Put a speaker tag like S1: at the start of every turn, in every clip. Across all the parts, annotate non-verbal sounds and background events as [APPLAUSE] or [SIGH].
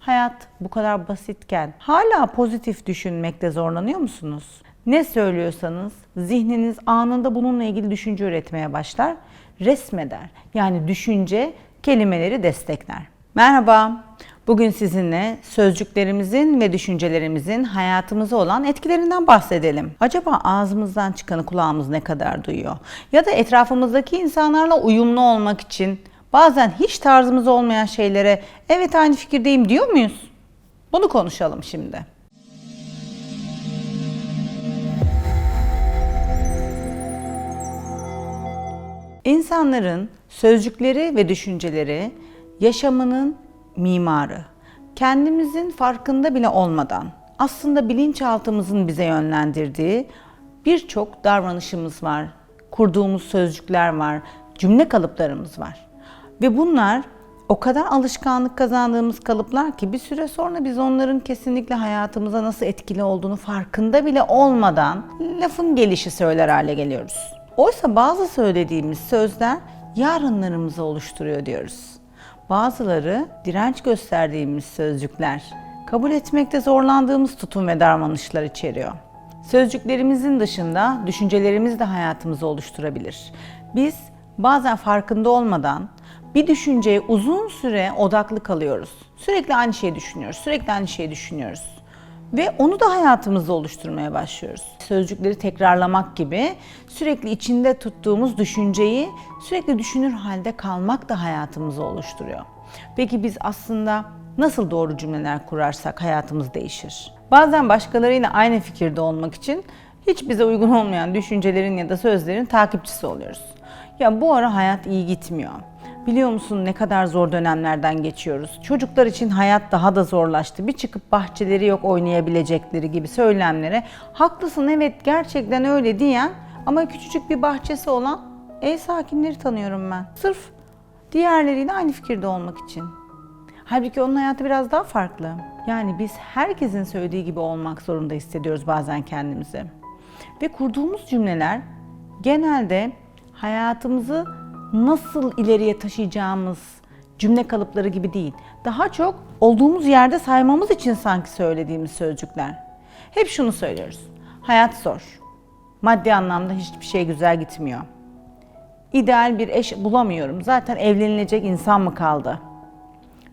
S1: Hayat bu kadar basitken hala pozitif düşünmekte zorlanıyor musunuz? Ne söylüyorsanız zihniniz anında bununla ilgili düşünce üretmeye başlar, resmeder. Yani düşünce kelimeleri destekler. Merhaba. Bugün sizinle sözcüklerimizin ve düşüncelerimizin hayatımıza olan etkilerinden bahsedelim. Acaba ağzımızdan çıkanı kulağımız ne kadar duyuyor? Ya da etrafımızdaki insanlarla uyumlu olmak için bazen hiç tarzımız olmayan şeylere evet aynı fikirdeyim diyor muyuz? Bunu konuşalım şimdi. İnsanların sözcükleri ve düşünceleri yaşamının mimarı. Kendimizin farkında bile olmadan aslında bilinçaltımızın bize yönlendirdiği birçok davranışımız var. Kurduğumuz sözcükler var, cümle kalıplarımız var. Ve bunlar o kadar alışkanlık kazandığımız kalıplar ki bir süre sonra biz onların kesinlikle hayatımıza nasıl etkili olduğunu farkında bile olmadan lafın gelişi söyler hale geliyoruz. Oysa bazı söylediğimiz sözler yarınlarımızı oluşturuyor diyoruz. Bazıları direnç gösterdiğimiz sözcükler, kabul etmekte zorlandığımız tutum ve davranışlar içeriyor. Sözcüklerimizin dışında düşüncelerimiz de hayatımızı oluşturabilir. Biz bazen farkında olmadan bir düşünceye uzun süre odaklı kalıyoruz. Sürekli aynı şeyi düşünüyoruz, sürekli aynı şeyi düşünüyoruz. Ve onu da hayatımızda oluşturmaya başlıyoruz. Sözcükleri tekrarlamak gibi sürekli içinde tuttuğumuz düşünceyi sürekli düşünür halde kalmak da hayatımızı oluşturuyor. Peki biz aslında nasıl doğru cümleler kurarsak hayatımız değişir? Bazen başkalarıyla aynı fikirde olmak için hiç bize uygun olmayan düşüncelerin ya da sözlerin takipçisi oluyoruz. Ya bu ara hayat iyi gitmiyor. Biliyor musun ne kadar zor dönemlerden geçiyoruz. Çocuklar için hayat daha da zorlaştı. Bir çıkıp bahçeleri yok oynayabilecekleri gibi söylemlere haklısın evet gerçekten öyle diyen ama küçücük bir bahçesi olan ev sakinleri tanıyorum ben. Sırf diğerleriyle aynı fikirde olmak için. Halbuki onun hayatı biraz daha farklı. Yani biz herkesin söylediği gibi olmak zorunda hissediyoruz bazen kendimizi. Ve kurduğumuz cümleler genelde hayatımızı nasıl ileriye taşıyacağımız cümle kalıpları gibi değil. Daha çok olduğumuz yerde saymamız için sanki söylediğimiz sözcükler. Hep şunu söylüyoruz. Hayat zor. Maddi anlamda hiçbir şey güzel gitmiyor. İdeal bir eş bulamıyorum. Zaten evlenilecek insan mı kaldı?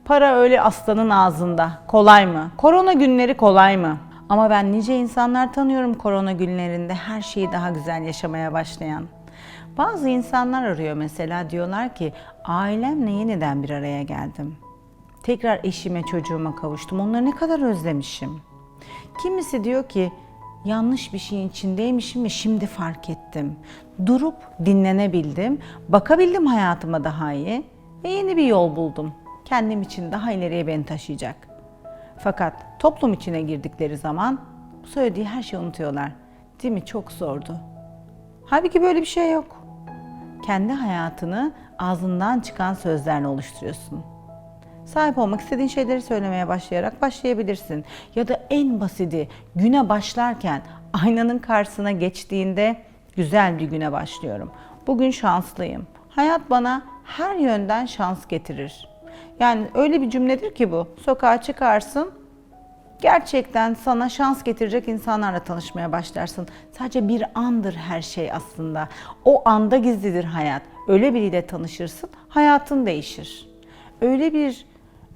S1: Para öyle aslanın ağzında. Kolay mı? Korona günleri kolay mı? Ama ben nice insanlar tanıyorum korona günlerinde her şeyi daha güzel yaşamaya başlayan. Bazı insanlar arıyor mesela diyorlar ki ailemle yeniden bir araya geldim. Tekrar eşime çocuğuma kavuştum. Onları ne kadar özlemişim. Kimisi diyor ki yanlış bir şeyin içindeymişim ve şimdi fark ettim. Durup dinlenebildim, bakabildim hayatıma daha iyi ve yeni bir yol buldum. Kendim için daha ileriye beni taşıyacak. Fakat toplum içine girdikleri zaman söylediği her şeyi unutuyorlar. Değil mi? Çok zordu. Halbuki böyle bir şey yok. Kendi hayatını ağzından çıkan sözlerle oluşturuyorsun. Sahip olmak istediğin şeyleri söylemeye başlayarak başlayabilirsin. Ya da en basiti güne başlarken aynanın karşısına geçtiğinde güzel bir güne başlıyorum. Bugün şanslıyım. Hayat bana her yönden şans getirir. Yani öyle bir cümledir ki bu. Sokağa çıkarsın, gerçekten sana şans getirecek insanlarla tanışmaya başlarsın. Sadece bir andır her şey aslında. O anda gizlidir hayat. Öyle biriyle tanışırsın, hayatın değişir. Öyle bir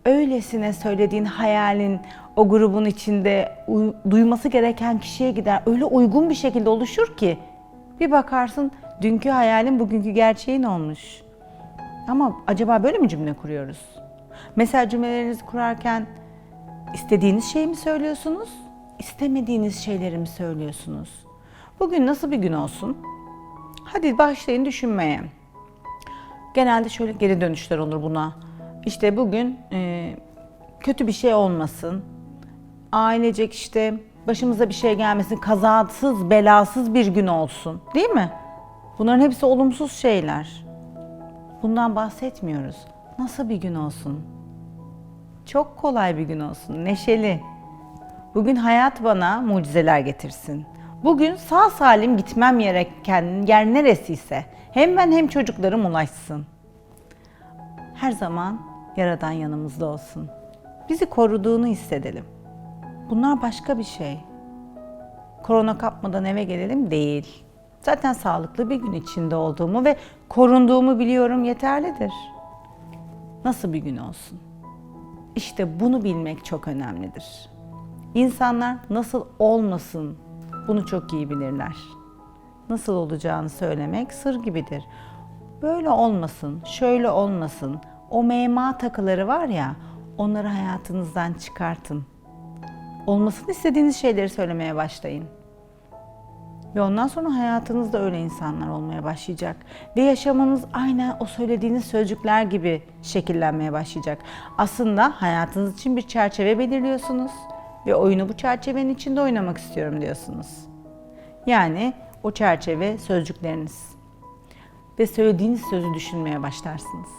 S1: öylesine söylediğin hayalin o grubun içinde uy- duyması gereken kişiye gider. Öyle uygun bir şekilde oluşur ki bir bakarsın dünkü hayalin bugünkü gerçeğin olmuş. Ama acaba böyle mi cümle kuruyoruz? Mesela cümlelerinizi kurarken istediğiniz şeyi mi söylüyorsunuz? İstemediğiniz şeyleri mi söylüyorsunuz? Bugün nasıl bir gün olsun? Hadi başlayın düşünmeye. Genelde şöyle geri dönüşler olur buna. İşte bugün e, kötü bir şey olmasın. Ailecek işte başımıza bir şey gelmesin. Kazasız, belasız bir gün olsun. Değil mi? Bunların hepsi olumsuz şeyler. Bundan bahsetmiyoruz. Nasıl bir gün olsun? Çok kolay bir gün olsun, neşeli. Bugün hayat bana mucizeler getirsin. Bugün sağ salim gitmem gereken yer neresiyse hem ben hem çocuklarım ulaşsın. Her zaman Yaradan yanımızda olsun. bizi koruduğunu hissedelim. Bunlar başka bir şey. Korona kapmadan eve gelelim değil. Zaten sağlıklı bir gün içinde olduğumu ve korunduğumu biliyorum yeterlidir. Nasıl bir gün olsun? İşte bunu bilmek çok önemlidir. İnsanlar nasıl olmasın bunu çok iyi bilirler. Nasıl olacağını söylemek sır gibidir. Böyle olmasın, şöyle olmasın. O mema takıları var ya, onları hayatınızdan çıkartın. Olmasını istediğiniz şeyleri söylemeye başlayın. Ve ondan sonra hayatınızda öyle insanlar olmaya başlayacak. Ve yaşamınız aynen o söylediğiniz sözcükler gibi şekillenmeye başlayacak. Aslında hayatınız için bir çerçeve belirliyorsunuz. Ve oyunu bu çerçevenin içinde oynamak istiyorum diyorsunuz. Yani o çerçeve sözcükleriniz. Ve söylediğiniz sözü düşünmeye başlarsınız.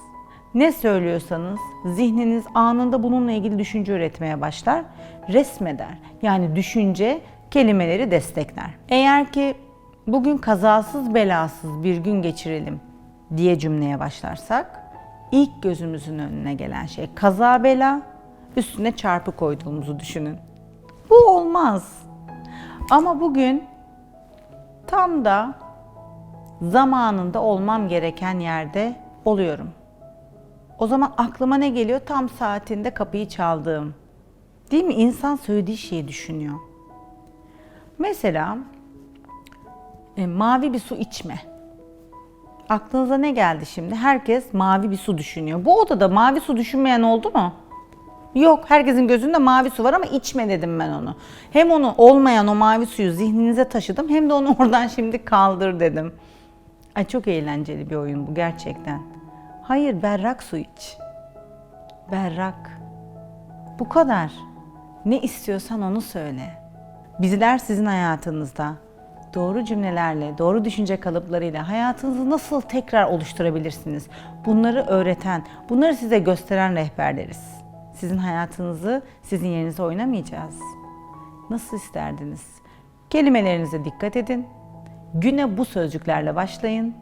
S1: Ne söylüyorsanız zihniniz anında bununla ilgili düşünce üretmeye başlar, resmeder. Yani düşünce kelimeleri destekler. Eğer ki bugün kazasız belasız bir gün geçirelim diye cümleye başlarsak ilk gözümüzün önüne gelen şey kaza bela üstüne çarpı koyduğumuzu düşünün. Bu olmaz. Ama bugün tam da zamanında olmam gereken yerde oluyorum. O zaman aklıma ne geliyor? Tam saatinde kapıyı çaldığım. Değil mi? İnsan söylediği şeyi düşünüyor. Mesela e, mavi bir su içme. Aklınıza ne geldi şimdi? Herkes mavi bir su düşünüyor. Bu odada mavi su düşünmeyen oldu mu? Yok, herkesin gözünde mavi su var ama içme dedim ben onu. Hem onu olmayan o mavi suyu zihninize taşıdım hem de onu [LAUGHS] oradan şimdi kaldır dedim. Ay çok eğlenceli bir oyun bu gerçekten. Hayır, berrak su iç. Berrak. Bu kadar. Ne istiyorsan onu söyle. Bizler sizin hayatınızda doğru cümlelerle, doğru düşünce kalıplarıyla hayatınızı nasıl tekrar oluşturabilirsiniz? Bunları öğreten, bunları size gösteren rehberleriz. Sizin hayatınızı sizin yerinize oynamayacağız. Nasıl isterdiniz? Kelimelerinize dikkat edin. Güne bu sözcüklerle başlayın.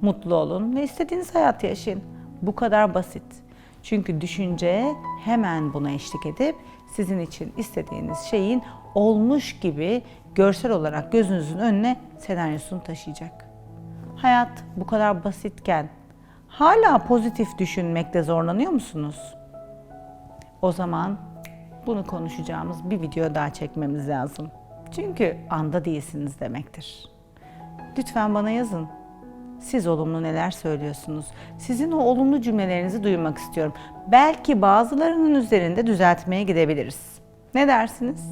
S1: Mutlu olun ve istediğiniz hayatı yaşayın. Bu kadar basit. Çünkü düşünce hemen buna eşlik edip sizin için istediğiniz şeyin olmuş gibi görsel olarak gözünüzün önüne senaryosunu taşıyacak. Hayat bu kadar basitken hala pozitif düşünmekte zorlanıyor musunuz? O zaman bunu konuşacağımız bir video daha çekmemiz lazım. Çünkü anda değilsiniz demektir. Lütfen bana yazın. Siz olumlu neler söylüyorsunuz? Sizin o olumlu cümlelerinizi duymak istiyorum. Belki bazılarının üzerinde düzeltmeye gidebiliriz. Ne dersiniz?